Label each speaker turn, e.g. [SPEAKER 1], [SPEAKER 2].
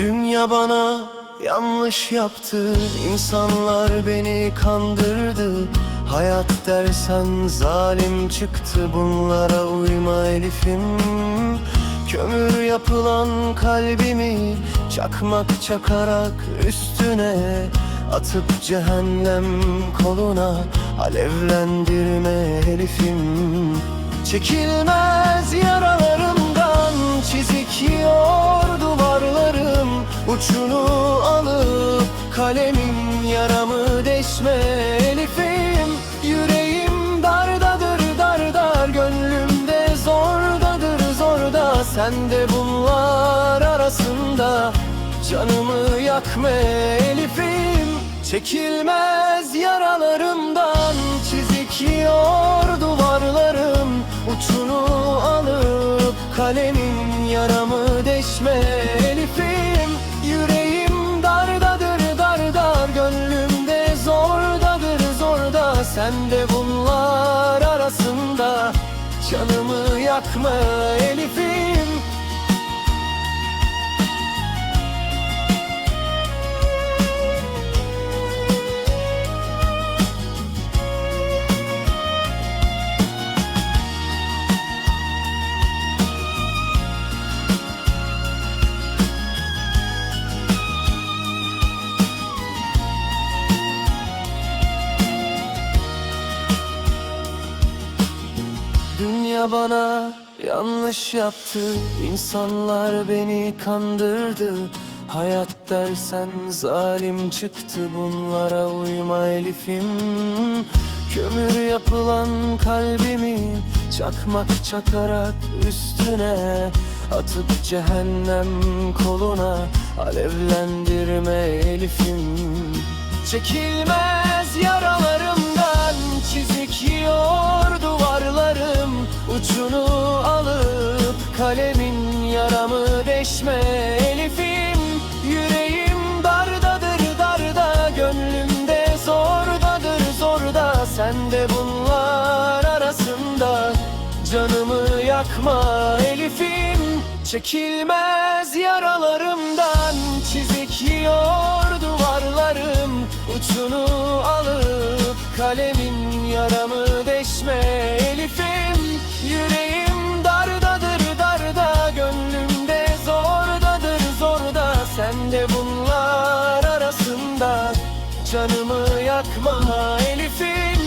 [SPEAKER 1] Dünya bana yanlış yaptı insanlar beni kandırdı. Hayat dersen zalim çıktı Bunlara uyma Elif'im. Kömür yapılan kalbimi Çakmak çakarak üstüne Atıp cehennem koluna Alevlendirme Elif'im. Çekilmez Uçunu alıp Kalemin yaramı deşme Elif'im. Yüreğim dardadır dardar Gönlümde zordadır zorda. Sen de bunlar arasında Canımı yakma Elif'im. Çekilmez yaralarımdan Çizik yiyor duvarlarım. Uçunu alıp Kalemin yaramı deşme Elif'im Sen de bunlar arasında Canımı yakma Elif'im Dünya bana. Yanlış yaptı. İnsanlar beni kandırdı. Hayat dersen zalim çıktı. Bunlara uyma Elif'im. Kömür yapılan kalbimi Çakmak çakarak üstüne Atıp cehennem koluna Alevlendirme Elif'im. Çekilmez yaralarımdan Uçunu alıp Kalemin yaramı deşme Elif'im. Yüreğim dardadır darda Gönlümde zordadır zorda. Sen de bunlar arasında Canımı yakma Elif'im. Çekilmez yaralarımdan Çizik yiyor duvarlarım. Uçunu alıp Kalemin yaramı deşme Canımı yakma Elif'im